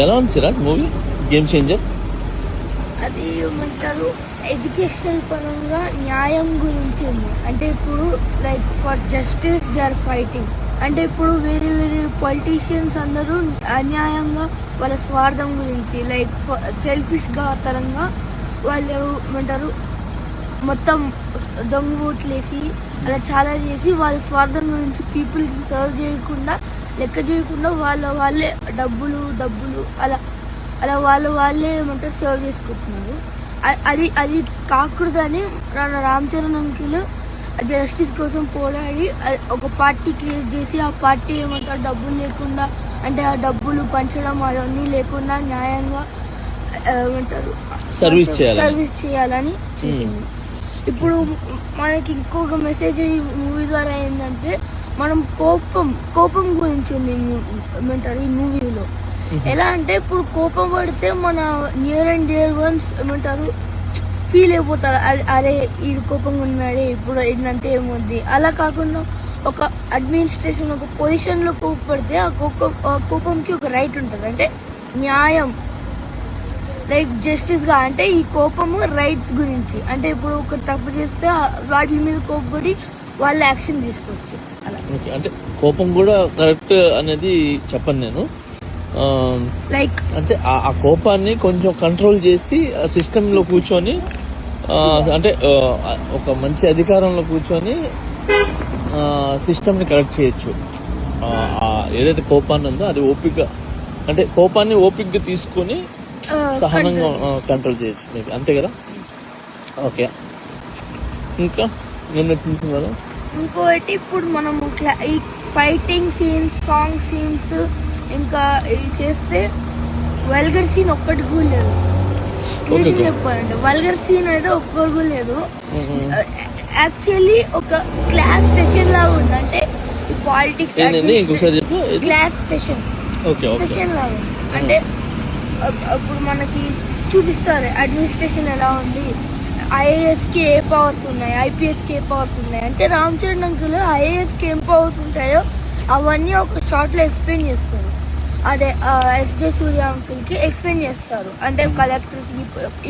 ఎలా ఉంది Siraj movie game changer అది ఏమంటారు ఎడ్యుకేషన్ పరంగా న్యాయం గురించి ఉంది. అంటే ఇప్పుడు like for justice they are fighting అంటే ఇప్పుడు వేరే వేరే పొలిటీషియన్స్ అందరూ అన్యాయంగా వాళ్ళ స్వార్థం గురించి లైక్ సెల్ఫిష్గా తరంగా వాళ్ళు ఏమంటారు? మొత్తం దొంగ ఓట్లేసి అలా చాలా చేసి వాళ్ళ స్వార్థం గురించి పీపుల్కి సర్వ్ చేయకుండా లెక్క చేయకుండా వాళ్ళ వాళ్ళే డబ్బులు డబ్బులు అలా అలా వాళ్ళు వాళ్ళే ఏమంటారు సర్వ్ చేసుకుంటున్నారు. అది అది కాకూడదని రామ్ చరణ్ అంకిల్ జస్టిస్ కోసం పోరాడి ఒక పార్టీ క్రియేట్ చేసి ఆ పార్టీ ఏమంటారు డబ్బులు లేకుండా అంటే ఆ డబ్బులు పంచడం అవన్నీ లేకుండా న్యాయంగా ఏమంటారు సర్వీస్ చేయాలని. సర్వీస్ చేయాలని చేసింది. ఇప్పుడు మనకి ఇంకొక మెసేజ్ ఈ మూవీ ద్వారా ఏంటంటే మనం కోపం కోపం గురించి ఉంది ఏమంటారు ఈ మూవీలో ఎలా అంటే ఇప్పుడు కోపం పడితే మన నియర్ అండ్ డియర్ వన్స్ ఏమంటారు ఫీల్ అయిపోతారు. అరే- ఈ కోపంగా ఉన్నాడే ఇప్పుడు ఏంటంటే ఏముంది? అలా కాకుండా ఒక అడ్మినిస్ట్రేషన్ ఒక పొజిషన్లో కోపడితే ఆ కోపం ఆ కోపంకి ఒక రైట్ ఉంటుంది. అంటే న్యాయం లైక్ జస్టిస్గా అంటే ఈ కోపము రైట్స్ గురించి. అంటే ఇప్పుడు ఒక తప్పు చేస్తే వాటి మీద కోపడి వాళ్ళు యాక్షన్ తీసుకోవచ్చు. అలా. అంటే కోపం కూడా కరెక్ట్ అనేది చెప్పను నేను. లైక్ అంటే ఆ కోపాన్ని కొంచెం కంట్రోల్ చేసి సిస్టమ్లో కూర్చొని అంటే ఒక మంచి అధికారంలో కూర్చొని సిస్టమ్ని కరెక్ట్ చేయొచ్చు. ఏదైతే కోపాన్ని ఉందో అది ఓపిక అంటే కోపాన్ని ఓపికగా తీసుకొని సహనంగా కంట్రోల్ చేయొచ్చు. మీకు అంతే కదా? ఓకే. ఇంకా? ఏం నచ్చింది మేడం ఇంకోటి ఇప్పుడు మనం క్లా- ఈ ఫైటింగ్ సీన్స్ సాంగ్ సీన్స్ ఇంకా ఇవి చేస్తే వల్గర్ సీన్ ఒక్కటి కూడా లేదు. నిజం. చెప్పాలంటే వల్గర్ సీన్ అయితే ఒక్కటి కూడా లేదు. యాక్చువల్లీ ఒక క్లాస్ సెషన్ లాగా ఉంది. అంటే పాలిటిక్స్ క్లాస్ సెషన్ సెషన్ లాగా అంటే అప్పుడు మనకి చూపిస్తారు. అడ్మినిస్ట్రేషన్ ఎలా ఉంది? ఐఏఎస్కి ఏ పవర్స్ ఉన్నాయి? ఐపీఎస్కి ఏ పవర్స్ ఉన్నాయి? అంటే రామ్ చరణ్ అంకుల్ ఐఏఎస్కి ఏం పవర్స్ ఉంటాయో అవన్నీ ఒక షార్ట్లో ఎక్స్ప్లెయిన్ చేస్తారు. అదే ఎస్జే సూర్య అంకుల్కి ఎక్స్ప్లెయిన్ చేస్తారు. అంటే కలెక్టర్స్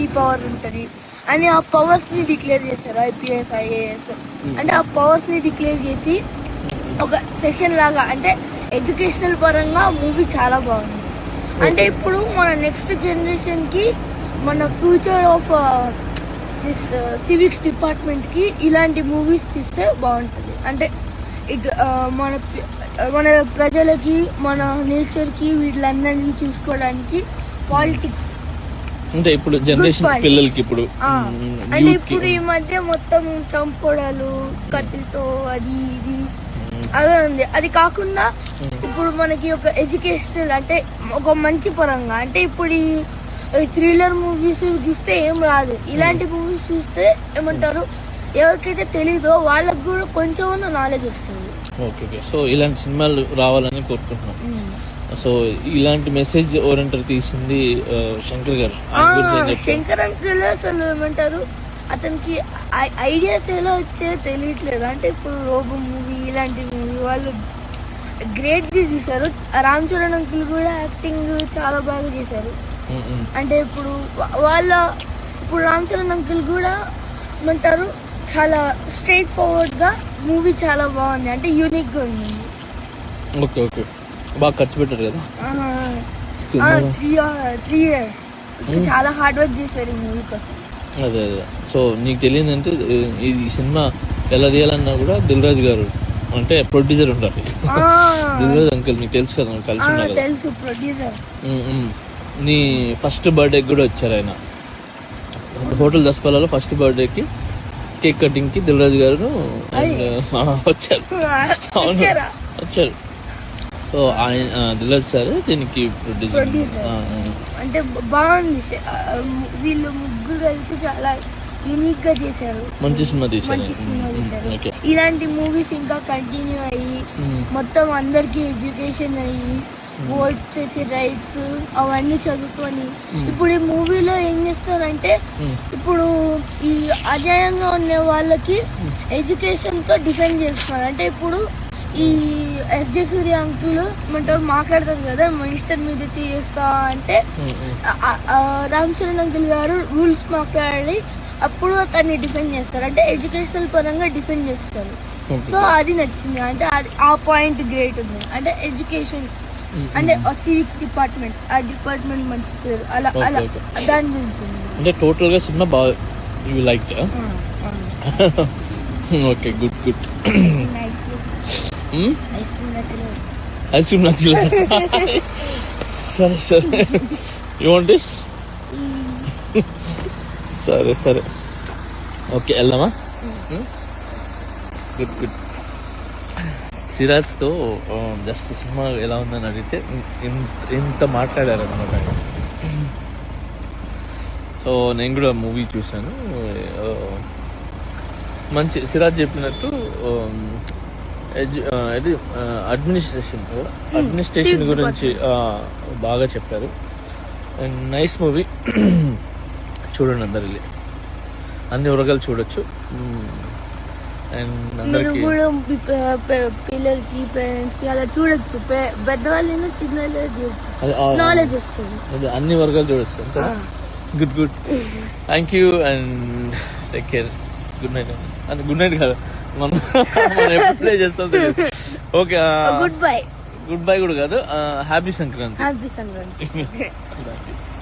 ఈ పవర్ ఉంటది అని ఆ పవర్స్ని డిక్లేర్ చేస్తారు. ఐపీఎస్ ఐఏఎస్ అంటే ఆ పవర్స్ని డిక్లేర్ చేసి ఒక సెషన్ లాగా అంటే ఎడ్యుకేషనల్ పరంగా మూవీ చాలా బాగుంది. అంటే ఇప్పుడు మన నెక్స్ట్ జనరేషన్కి మన ఫ్యూచర్ ఆఫ్ దిస్ సివిక్స్ డిపార్ట్మెంట్కి ఇలాంటి మూవీస్ ఇస్తే బాగుంటుంది. అంటే ఇట్ మన పి- మన ప్రజలకి మన నేచర్కి వీళ్ళందరినీ చూసుకోవడానికి పాలిటిక్స్ అంటే ఇప్పుడు జనరేషన్. పిల్లలకి ఇప్పుడు అంటే ఇప్పుడు ఈ మధ్య మొత్తం చంపడాలు కత్తితో అది ఇది అవే ఉంది. అది కాకుండా ఇప్పుడు మనకి ఒక ఎడ్యుకేషనల్ అంటే ఒక మంచి పరంగా అంటే ఇప్పుడు ఈ థ్రిల్లర్ మూవీస్ చూస్తే ఏం రాదు. ఇలాంటి మూవీస్ చూస్తే ఏమంటారు? ఎవరికైతే తెలీదో వాళ్ళకి కూడా కొంచెం నాలెడ్జ్ వస్తుంది. Okay okay. సో ఇలాంటి సినిమాలు రావాలని కోరుకుంటున్నాం. సో ఇలాంటి మెసేజ్ ఓరియంటెడ్ తీసింది శంకర్ గారు. శంకర్ అంకుల్ అసలు ఏమంటారు? అతనికి ఐడియాస్ ఎలా వచ్చే తెలియట్లేదు. అంటే ఇప్పుడు రోబో మూవీ ఇలాంటి మూవీ వాళ్ళు గ్రేట్గా చేశారు. రామ్ చరణ్ అంకుల్ కూడా యాక్టింగ్ చాలా బాగా చేశారు. అంటే ఇప్పుడు వాళ్ళ ఇప్పుడు రామ్ చరణ్ అంకుల్ కూడా ఏమంటారు చాలా స్ట్రైట్ ఫార్వర్డ్గా మూవీ చాలా బాగుంది. అంటే యూనిక్గా ఉంది. Okay okay. బాగా ఖర్చు పెట్టారు కదా. త్రీ త్రీ ఇయర్స్ చాలా హార్డ్ వర్క్ చేశారు ఈ మూవీ కోసం. అదే అదే. సో నీకు తెలియదంటే ఈ సినిమా ఎలా తీయాలన్నా కూడా దిల్ రాజు గారు అంటే ప్రొడ్యూసర్ ఉండాలి ఆ, దిల్ రాజు అంకుల్ నీకు తెలుసు కదా కలిసి ఉన్నారు. తెలుసు ప్రొడ్యూసర్. నీ ఫస్ట్ బర్త్డే కూడా వచ్చారు ఆయన. హోటల్ దస్పాలలో ఫస్ట్ బర్త్డేకి కేక్ కటింగ్కి దిల్ రాజు గారు వచ్చారు. అవును. వచ్చారా? సో ఆయన ఆ, దిల్ రాజు సార్ దీనికి ప్రొడ్యూసర్. అంటే బాగుంది. వీళ్ళు ముగ్గురు కలిసి చాలా యూనిక్గా చేశారు. మంచి సినిమా తీశారు. మంచి సినిమా ఉమ్, ఉమ్, తీశారు ఓకే. ఇలాంటి మూవీస్ ఇంకా కంటిన్యూ అయ్యి మొత్తం అందరికి ఎడ్యుకేషన్ అయ్యి ఓట్స్ చేసే రైట్స్ అవన్నీ చదువుకొని ఇప్పుడు ఈ మూవీలో ఏం చేస్తారంటే ఇప్పుడు ఈ అన్యాయంగా ఉన్న వాళ్ళకి ఎడ్యుకేషన్తో డిఫెండ్ చేస్తున్నారు. అంటే ఇప్పుడు ఈ ఎస్జే సూర్య అంకుల్ మనతో మాట్లాడతారు కదా మినిస్టర్ మీద చేస్తా అంటే రామ్ చరణ్ అంకుల్ గారు రూల్స్ మాట్లాడి అప్పుడు అతన్ని డిఫెండ్ చేస్తారు. అంటే ఎడ్యుకేషనల్ పరంగా డిఫెండ్ చేస్తారు. సో అది నచ్చింది. అంటే ఆ పాయింట్ గ్రేట్ ఉంది. అంటే ఎడ్యుకేషన్ ఉమ్, అంటే సివిక్స్ డిపార్ట్మెంట్ ఆ డిపార్ట్మెంట్ మంచి పేరు. అలా అలా. దాని గురించి. అంటే టోటల్గా సినిమా బాగా you like. Okay good good. Ice cream నచ్చలేదు సరే సరే యూ వాంట్ దిస్ సరే సరే. ఓకే వెళ్దామా? Good good. సిరాజ్తో జస్ట్ సినిమా ఎలా ఉందని అడిగితే ఇంత మాట్లాడారు అనమాట సో నేను కూడా మూవీ చూశాను. మంచి సిరాజ్ చెప్పినట్టు అడ్మినిస్ట్రేషన్ అడ్మినిస్ట్రేషన్ Civics గురించి బాగా చెప్పారు. And nice movie. చూడండి అందరు వెళ్ళి అన్ని ఉరగాలు చూడొచ్చు. అండ్ అందరికి పిల్లలకి పేరెంట్స్కి అలా చూడొచ్చు. పె- పెద్దవాళ్ళైనా చిన్న చూడొచ్చు. అది ఆ- నాలెడ్జ్ వస్తుంది. అన్ని వర్గాలు చూడొచ్చు good good. Thank you and take care good night and good night కాదు. మనం ఎప్పుడు ప్లే చేస్తాం okay good bye. Good bye కూడా కాదు. హ్యాపీ సంక్రాంతి. హ్యాపీ సంక్రాంతి.